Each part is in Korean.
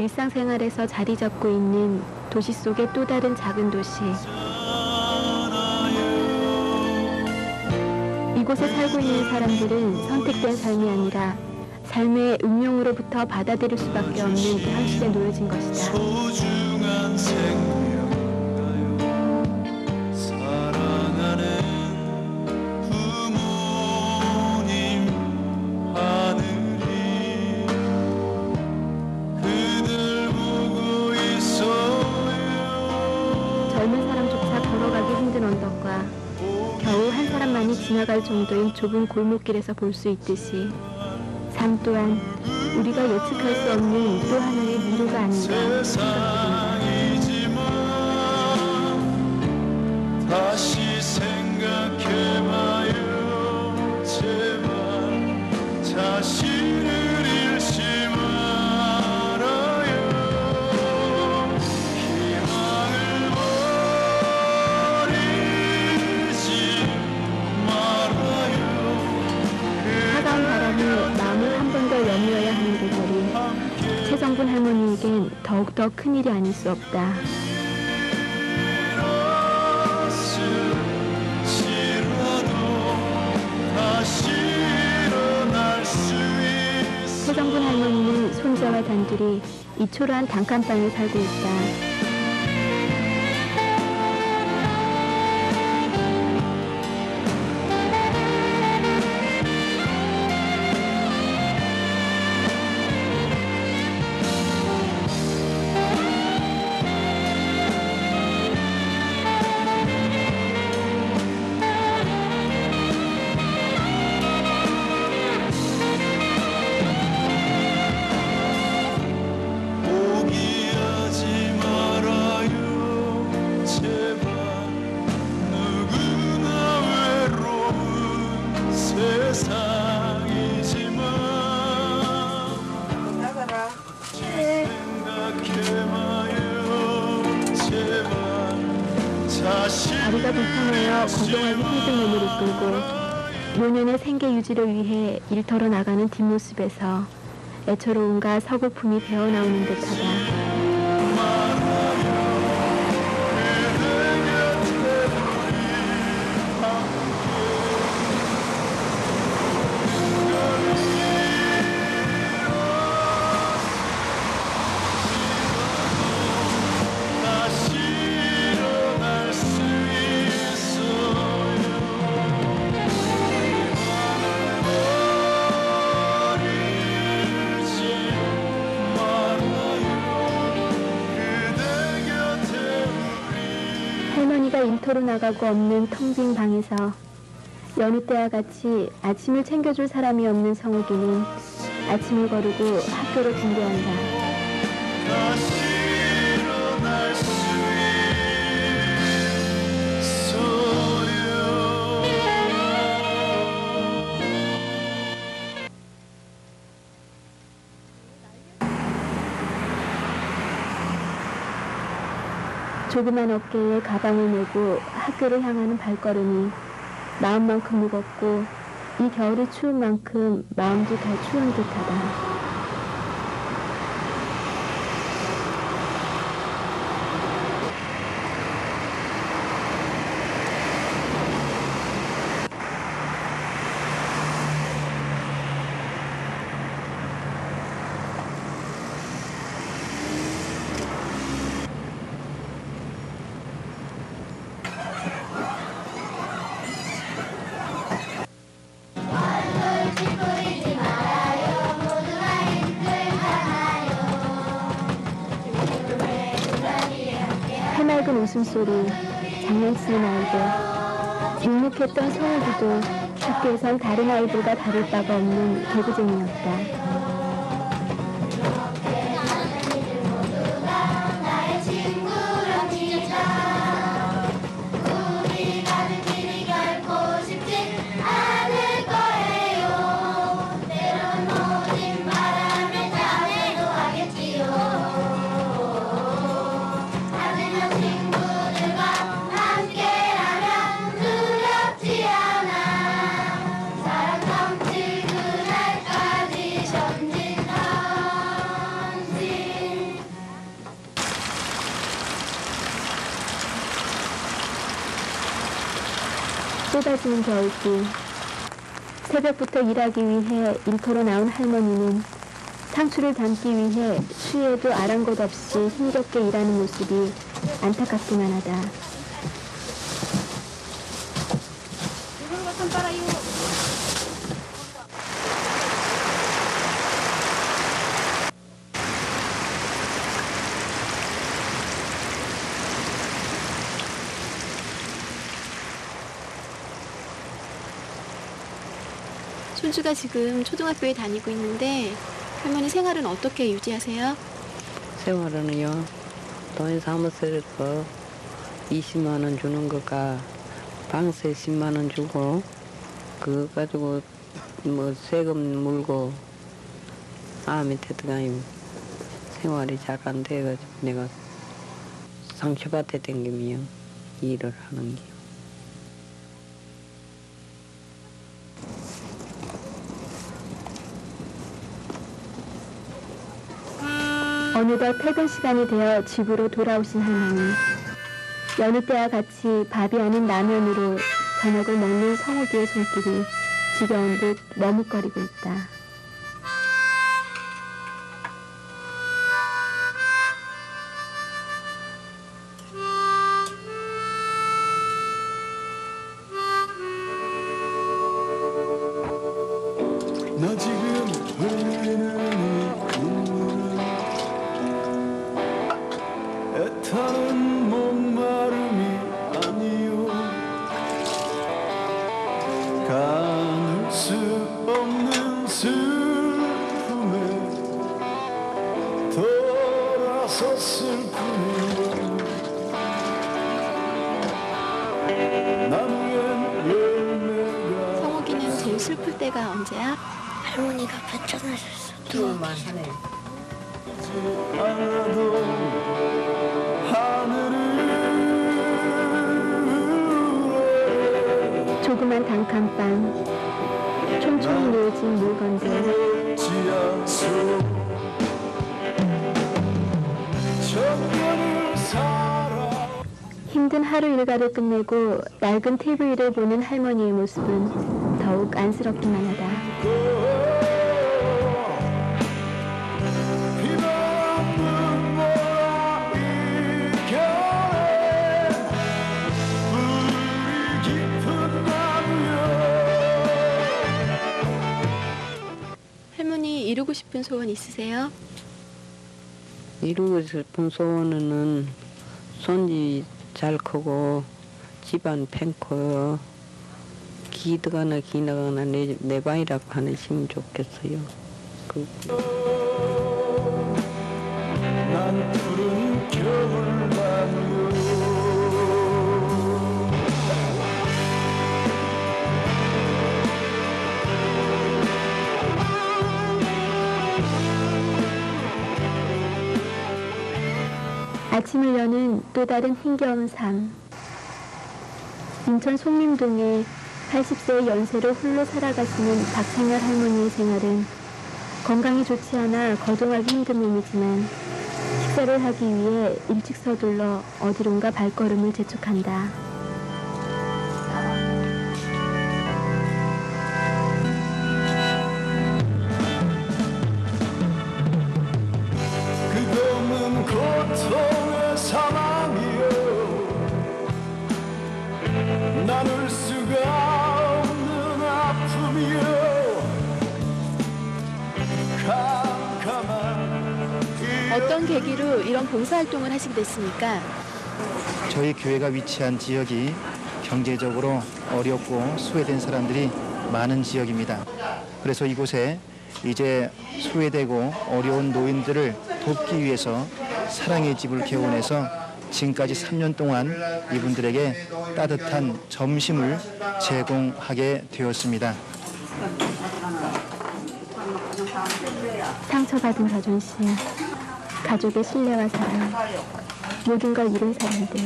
일상생활에서 자리 잡고 있는 도시 속의 또 다른 작은 도시. 이곳에 살고 있는 사람들은 선택된 삶이 아니라 삶의 운명으로부터 받아들일 수밖에 없는 현실에 놓여진 것이다. 지나갈 정도인 좁은 골목길에서 볼 수 있듯이 삶 또한 우리가 예측할 수 없는 또 하나의 미로가 아닌가. 세상이지만 할머니에겐 더욱더 큰일이 아닐 수 없다. 최정분 할머니는 손자와 단둘이 이 초라한 단칸방에 살고 있다. 노년의 생계 유지를 위해 일터로 나가는 뒷모습에서 애처로움과 서글픔이 배어나오는 듯하다. 일터로 나가고 없는 텅 빈 방에서 여느 때와 같이 아침을 챙겨줄 사람이 없는 성욱이는 아침을 거르고 학교로 등교한다. 조그만 어깨에 가방을 메고 학교를 향하는 발걸음이 마음만큼 무겁고 이 겨울이 추운 만큼 마음도 더 추운 듯하다. 웃음소리, 장난치는 아이들, 묵묵했던 성우기도 학교에선 다른 아이들과 다를 바가 없는 개구쟁이였다. 쏟아지는 겨울길. 새벽부터 일하기 위해 일터로 나온 할머니는 상추를 담기 위해 추위에도 아랑곳 없이 힘겹게 일하는 모습이 안타깝기만 하다. 손주가 지금 초등학교에 다니고 있는데 할머니 생활은 어떻게 유지하세요? 생활은요. 돈 사무실에서 20만 원 주는 거가 방세 10만 원 주고 그거 가지고 뭐 세금 물고 아 밑에 들어가면 생활이 잘 안 돼가지고 내가 상처밭에 댕기면 일을 하는 게. 어느덧 퇴근 시간이 되어 집으로 돌아오신 할머니. 여느 때와 같이 밥이 아닌 라면으로 저녁을 먹는 성욱이의 손길이 지겨운 듯 머뭇거리고 있다. 때가 언제야? 할머니가 하늘을 조그만 단칸방, 촘촘히 놓여진 물건들, 힘든 하루 일과를 끝내고 낡은 테이블 위를 보는 할머니의 모습은 더욱 안쓰럽기만 하다. 이루고 싶은 소원 있으세요? 이루고 싶은 소원은 손이 잘 크고 집안 팽코 기드거나 기나거나 내, 내 방이라고 하시면 좋겠어요. 그, 아침을 여는 또 다른 힘겨운 삶. 인천 송림동에 80세의 연세로 홀로 살아가시는 박상열 할머니의 생활은 건강이 좋지 않아 거동하기 힘든 몸이지만 식사를 하기 위해 일찍 서둘러 어디론가 발걸음을 재촉한다. 계기로 이런 봉사활동을 하시게 됐습니까? 저희 교회가 위치한 지역이 경제적으로 어렵고 소외된 사람들이 많은 지역입니다. 그래서 이곳에 이제 소외되고 어려운 노인들을 돕기 위해서 사랑의 집을 개원해서 지금까지 3년 동안 이분들에게 따뜻한 점심을 제공하게 되었습니다. 상처받은 자존심, 가족의 신뢰와 사랑, 모든 걸 잃은 사람들.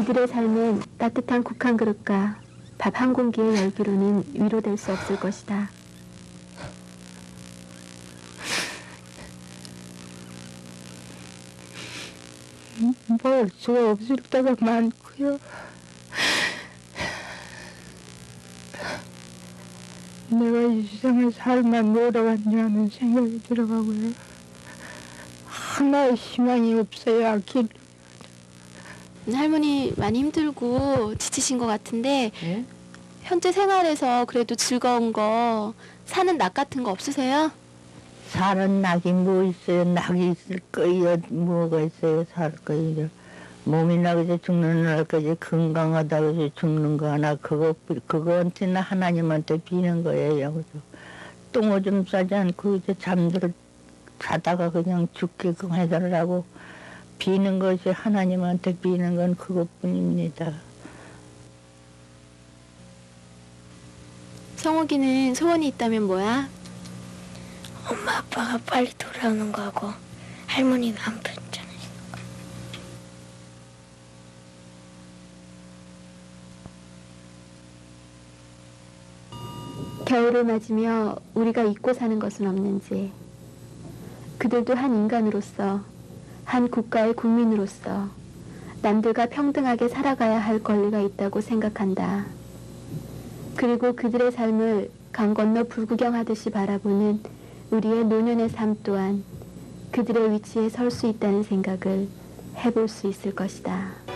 이들의 삶은 따뜻한 국 한 그릇과 밥 한 공기의 열기로는 위로될 수 없을 것이다. 뭘 수가 없을 때가 많고요. 내가 이 세상에 살만 뭐라 왔냐는 생각이 들어가고요. 하나의 희망이 없어야 길 할머니 많이 힘들고 지치신 것 같은데 현재 생활에서 그래도 즐거운 거 사는 낙 같은 거 없으세요? 사는 낙이 뭐 있어요? 낙이 있을 거예요. 뭐가 있어요? 살 거예요. 몸이 나그저 죽는 날까지 건강하다 그래서 죽는 거 하나 그거 그거한테는 하나님한테 비는 거예요. 그래서 똥오줌 싸지 않고 이제 잠들 자다가 그냥 죽게 그 해달라고 비는 것이 하나님한테 비는 건 그것뿐입니다. 성욱이는 소원이 있다면 뭐야? 엄마 아빠가 빨리 돌아오는 거하고 할머니가 안 편찮으시는 겨울을 맞으며 우리가 잊고 사는 것은 없는지 그들도 한 인간으로서 한 국가의 국민으로서 남들과 평등하게 살아가야 할 권리가 있다고 생각한다. 그리고 그들의 삶을 강 건너 불구경하듯이 바라보는 우리의 노년의 삶 또한 그들의 위치에 설 수 있다는 생각을 해볼 수 있을 것이다.